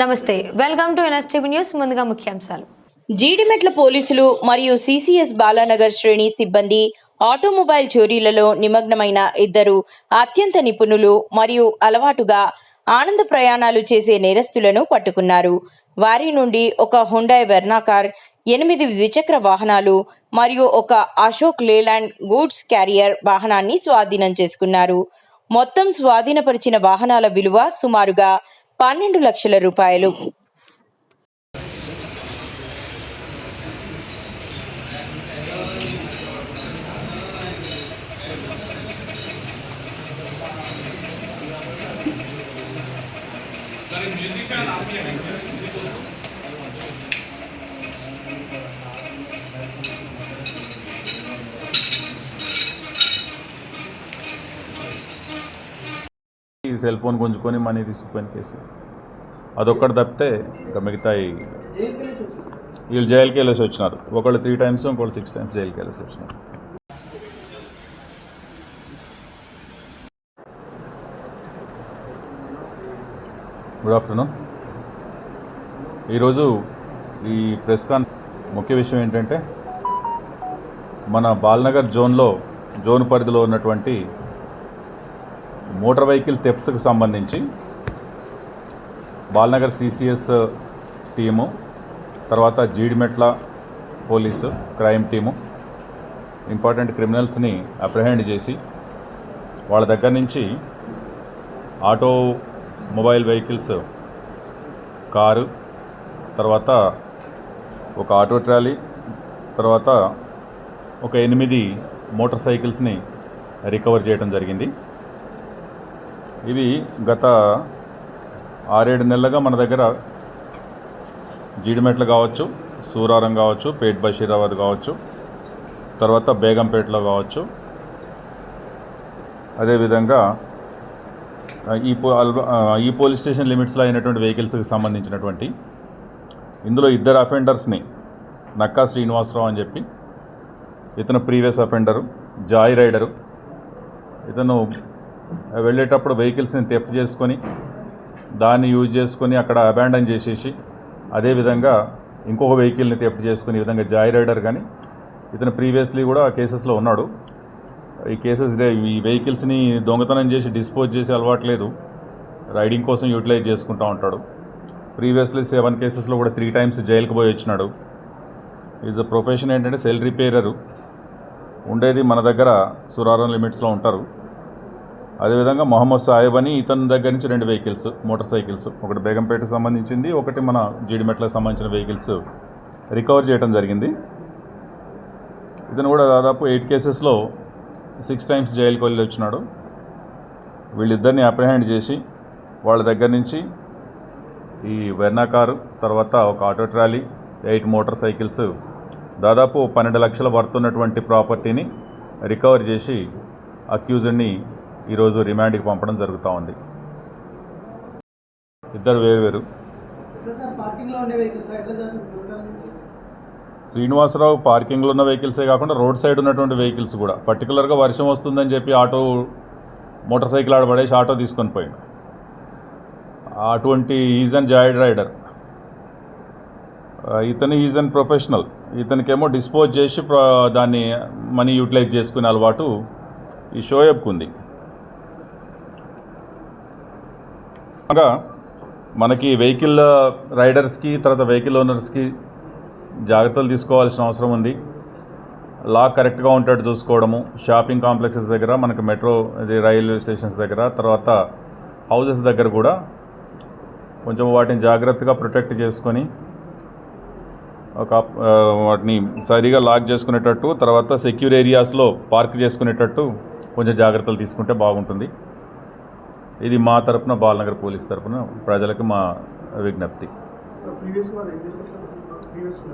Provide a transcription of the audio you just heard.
నమస్తే welcome to NSTV news ముందుగా ముఖ్యాంశాలు. జీడిమెట్ల పోలీసులు మరియు సిసిఎస్ బాలానగర్ శ్రేణి సిబ్బంది ఆటోమొబైల్ చోరీలలో నిమగ్నమైన ఇద్దరు అత్యంత నిపుణులు మరియు అలవాటుగా ఆనంద ప్రయాణాలు చేసే నేరస్తులను పట్టుకున్నారు. వారి నుండి ఒక హుండాయ్ వెర్నాకార్ ఎనిమిది ద్విచక్ర వాహనాలు మరియు ఒక అశోక్ లేలాండ్ గూడ్స్ క్యారియర్ వాహనాన్ని స్వాధీనం చేసుకున్నారు. మొత్తం స్వాధీనపరిచిన వాహనాల విలువ సుమారుగా పన్నెండు లక్షల రూపాయలు. ఈ సెల్ ఫోన్ గుంజుకొని మనీ తీసుకుపోయిన కేసు. అదొక్కటి తప్పితే ఇంకా మిగతా వీళ్ళు జైలుకి వెళ్ళేసి వచ్చినారు. ఒకళ్ళు త్రీ టైమ్స్ ఇంకోళ్ళు సిక్స్ టైమ్స్ జైలుకి వెళ్ళేసి వచ్చినారు. గుడ్ ఆఫ్టర్నూన్ ఈరోజు ఈ ప్రెస్ కాన్ ముఖ్య విషయం ఏంటంటే మన బాల్నగర్ జోన్లో జోన్ పరిధిలో ఉన్నటువంటి మోటార్ వెహికల్ థెఫ్ట్స్కి సంబంధించి బాల్నగర్ సిసిఎస్ టీము తర్వాత Jeedimetla police crime team important క్రిమినల్స్ని apprehend చేసి వాళ్ళ దగ్గర నుంచి ఆటో మొబైల్ వెహికల్స్ కారు తర్వాత ఒక ఆటో ట్రాలీ తర్వాత ఒక ఎనిమిది మోటార్ సైకిల్స్ని రికవర్ చేయడం జరిగింది. ఇది గత ఆరేడు నెలలుగా మన దగ్గర జీడిమెట్లు కావచ్చు సూరారం కావచ్చు పేట్ బషీరాబాద్ కావచ్చు తర్వాత బేగంపేటలో కావచ్చు. అదేవిధంగా ఈ పో ఈ పోలీస్ స్టేషన్ లిమిట్స్లో అయినటువంటి వెహికల్స్కి సంబంధించినటువంటి ఇందులో ఇద్దరు అఫెండర్స్ని నక్కా శ్రీనివాసరావు అని చెప్పి ఇతను ప్రీవియస్ అఫెండరు జాయ్ రైడరు ఇతను వెళ్ళేటప్పుడు వెహికల్స్ని థెఫ్ట్ చేసుకొని దాన్ని యూజ్ చేసుకొని అక్కడ అబాండన్ చేసేసి అదేవిధంగా ఇంకొక వెహికల్ని థెఫ్ట్ చేసుకుని ఈ విధంగా జాయ్ రైడర్ కానీ ఇతను ప్రీవియస్లీ కూడా కేసెస్లో ఉన్నాడు. ఈ కేసెస్ ఈ వెహికల్స్ని దొంగతనం చేసి డిస్పోజ్ చేసి అలవాట్లేదు రైడింగ్ కోసం యూటిలైజ్ చేసుకుంటూ ఉంటాడు. ప్రీవియస్లీ సెవెన్ కేసెస్లో కూడా త్రీ టైమ్స్ జైలుకి పోయి వచ్చినాడు. ఈజ్ అ ప్రొఫెషన్ ఏంటంటే సెల్ రిపేరరు. ఉండేది మన దగ్గర సురారం లిమిట్స్లో ఉంటారు. అదేవిధంగా మొహమ్మద్ సాహెబ్ అని ఇతని దగ్గర నుంచి రెండు వెహికల్స్ మోటార్ సైకిల్స్. ఒకటి బేగంపేటకు సంబంధించింది ఒకటి మన జీడిమెట్లకు సంబంధించిన వెహికల్స్ రికవర్ చేయడం జరిగింది. ఇతను కూడా దాదాపు ఎయిట్ కేసెస్లో సిక్స్ టైమ్స్ జైలుకి వెళ్ళి వచ్చినాడు వీళ్ళిద్దరిని అప్రహెండ్ చేసి వాళ్ళ దగ్గర నుంచి ఈ వెర్నా కారు తర్వాత ఒక auto trolley eight motorcycles దాదాపు పన్నెండు లక్షల వర్త్ ఉన్నటువంటి ప్రాపర్టీని రికవర్ చేసి అక్యూజ్డ్ని ఈరోజు రిమాండ్కి పంపడం జరుగుతూ ఉంది. ఇద్దరు వేరు వేరు శ్రీనివాసరావు పార్కింగ్లో ఉన్న వెహికల్సే కాకుండా రోడ్ సైడ్ ఉన్నటువంటి వెహికల్స్ కూడా. పర్టికులర్గా వర్షం వస్తుందని చెప్పి ఆటో మోటార్ సైకిల్ ఆడబడేసి ఆటో తీసుకొని పోయాడు. అటువంటి ఈజ్ అండ్ జాయిడ్ రైడర్. ఇతను ఈజ్ అండ్ ప్రొఫెషనల్. ఇతనికేమో డిస్పోజ్ చేసి ప్ర- దాన్ని మనీ యూటిలైజ్ చేసుకునే అలవాటు ఈ షోయబ్కు ఉంది. అనగా మనకి వెహికల్ రైడర్స్కి తర్వాత వెహికల్ ఓనర్స్కి జాగ్రత్తలు తీసుకోవాల్సిన అవసరం ఉంది. లా కరెక్ట్గా ఉంటాడు చూసుకోవడము షాపింగ్ కాంప్లెక్సెస్ దగ్గర మనకి మెట్రో ఇది రైల్వే స్టేషన్స్ దగ్గర తర్వాత హౌసెస్ దగ్గర కూడా కొంచెం వాటిని జాగ్రత్తగా ప్రొటెక్ట్ చేసుకొని ఒక వాటిని సరిగా లాక్ చేసుకునేటట్టు తర్వాత సెక్యూర్ ఏరియాస్లో పార్క్ చేసుకునేటట్టు కొంచెం జాగ్రత్తలు తీసుకుంటే బాగుంటుంది. ఇది మా తరపున బాలనగర్ పోలీస్ తరపున ప్రజలకు మా విజ్ఞప్తి.